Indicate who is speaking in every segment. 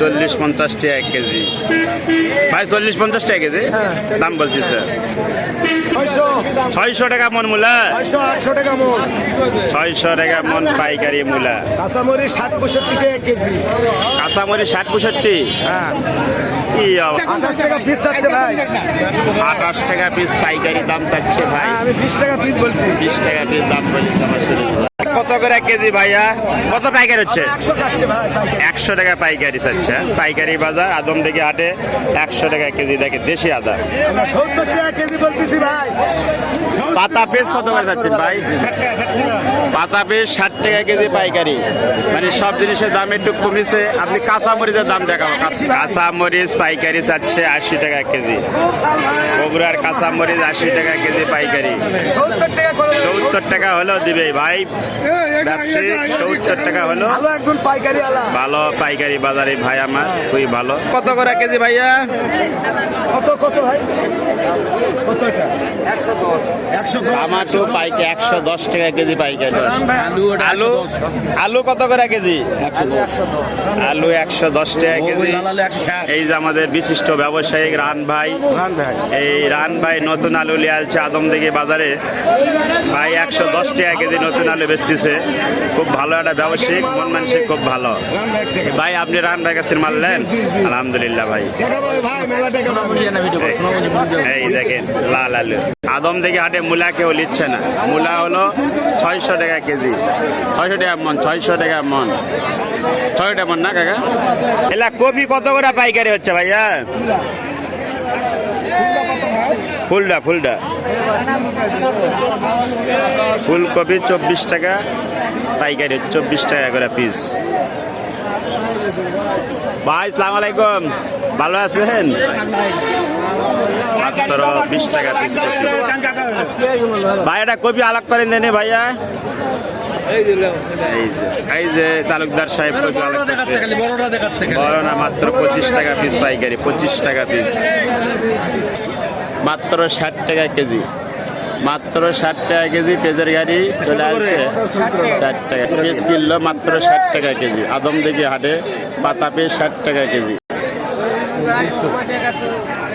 Speaker 1: চল্লিশ পঞ্চাশ টাকা এক কেজি। ভাই চল্লিশ পঞ্চাশ টাকা কেজি? দাম বলছি
Speaker 2: স্যার।
Speaker 1: ছয়শো। টাকা মন মূলা।
Speaker 2: ছয়শো আটশো টাকা মন।
Speaker 1: ছয়শো টাকা মন পাইকারি মূলা।
Speaker 2: কাঁচামরিচ ষাট পঁয়ষট্টি টাকা কেজি।
Speaker 1: কাঁচামরি ষাট পঁয়ষট্টি?
Speaker 2: হ্যাঁ? আঠাশ টাকা পিস চাচ্ছে ভাই।
Speaker 1: আঠাশ টাকা পিস পাইকারি দাম চাচ্ছে ভাই।
Speaker 2: হ্যাঁ আমি বিশ টাকা পিস বলছি।
Speaker 1: বিশ টাকা পিস দাম বলছি আমার শরীর। কত করে এক কেজি ভাইয়া? কত পাইকারি হচ্ছে?
Speaker 2: একশো
Speaker 1: টাকা পাইকারি চাচ্ছে পাইকারি বাজার আদম থেকে আটে একশো টাকা কেজি দেখে দেশি আদা।
Speaker 2: সত্তর টাকা কেজি বলতেছি ভাই।
Speaker 1: পাতা পেস কত করে যাচ্ছেন ভাই? পাতা পেস ষাট টাকা কেজি পাইকারি। মানে সব জিনিসের দাম একটু কমেছে। আপনি কাঁচা মরিচের দাম দেখাবো। কাঁচা মরিচ পাইকারি চাচ্ছে আশি টাকা কেজি। বগুড়ার কাঁচা মরিচ আশি টাকা কেজি পাইকারি।
Speaker 2: সত্তর টাকা করে দেবো।
Speaker 1: হলেও ভাই। ব্যবসায়ী সত্তর টাকা হলেও
Speaker 2: ভালো পাইকারি
Speaker 1: ভালো পাইকারি বাজারে ভাই আমার খুবই ভালো। কত করে কেজি ভাইয়া?
Speaker 2: কত কত ভাই? কত এটা একশো দশ একশো দশ
Speaker 1: টমাটো পাইকে একশো দশ টাকা কেজি পাইকারি আলু আলু কত করে কেজি? আলু একশো দশ টাকা কেজি। এই যে আমাদের বিশিষ্ট ব্যবসায়িক রান ভাই। এই রান ভাই নতুন আলু নিয়ে আসছে আদমদিঘি বাজারে। ভাই একশো দশ টাকা কেজি নতুন আলু বেচতেছে। খুব ভালো একটা ব্যবসায়িক মন মানসিক খুব ভালো।
Speaker 2: ভাই
Speaker 1: আপনি রান ভাই কাছ থেকে মারলেন। আলহামদুলিল্লাহ ভাই। এই দেখেন লাল আলু। আদম থেকে হাটে মূলা কেউ নিচ্ছে না। মূলা হলো ছয়শো টাকা কেজি। ছয়শো টাকা মন, ছয়শো টাকা মন। ছয়শো টাকা মন না, কাকা? এলা কপি কত করে পাইকারি হচ্ছে ভাইয়া? ফুলডা ফুলডা। ফুলকপি চব্বিশ টাকা, পাইকারি হচ্ছে চব্বিশ টাকা করে পিস। ভাই, সালাম আলাইকুম। ভালো আছেন? মাত্র বিশ টাকা পিস ভাই এটা কপি আলাপ করেন দেনে ভাইয়া। এই যে তালুকদার সাহেব বড় না মাত্র পঁচিশ টাকা পিস পাইকারি পঁচিশ টাকা পিস মাত্র ষাট টাকা কেজি। মাত্র ষাট টাকা কেজি পেঁয়াজের গাড়ি চলে আসছে ষাট টাকা পেঁয়াজ কিনলো মাত্র ষাট টাকা কেজি। আদম দেখি হাটে পাতা পেঁয়াজ ষাট টাকা কেজি।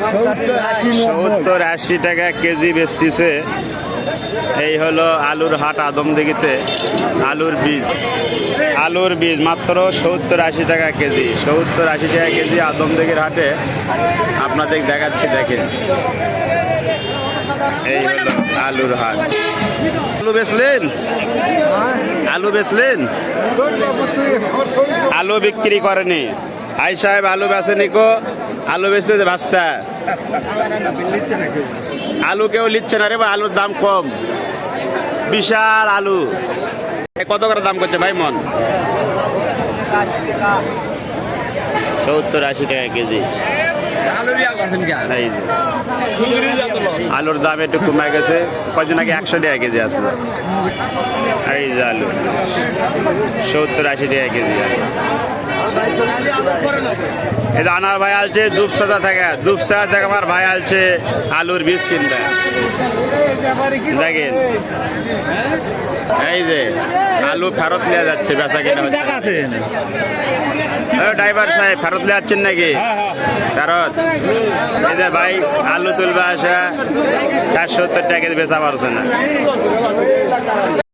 Speaker 1: সত্তর আশি টাকা কেজি বেচতিছে। এই হলো আলুর হাট আদমদিঘিতে আলুর বীজ। আলুর বীজ মাত্র সত্তর আশি টাকা কেজি। সত্তর আশি টাকা কেজি আদমদিঘির হাটে। আপনাদের দেখাচ্ছি, দেখেন। এই হলো আলুর হাট। আলু বেচলেন? আলু বেচলেন? আলু বিক্রি করেনি। আই সাহেব, আলু বেচেনি কো? আলু বেচতে যে ভাস্তা। আলু কেউ নিচ্ছে না রে ভাই, আলুর দাম কম। বিশাল আলু। কত করে দাম করছে ভাই মন? সত্তর আশি টাকা কেজি। আলুর দাম একটু কমে গেছে। কদিন আগে একশো টাকা কেজি আসলো। এই যে আলু। সত্তর আশি টাকা কেজি। এই যে আনার ভাই আলছে দুপসাদা থেকে। দুপসাদা থেকে আমার ভাই আলছে, আলুর বীজ কিনতে দেখেন। এই যে, আলু ফেরত নেওয়া যাচ্ছে, বেচা কিনা ড্রাইভার সাহেব, ফেরত নিয়ে যাচ্ছেন নাকি? ফেরত। এই যে ভাই, আলু তুলবে আসা, চারশো সত্তর টাকা বেচা পারছে না।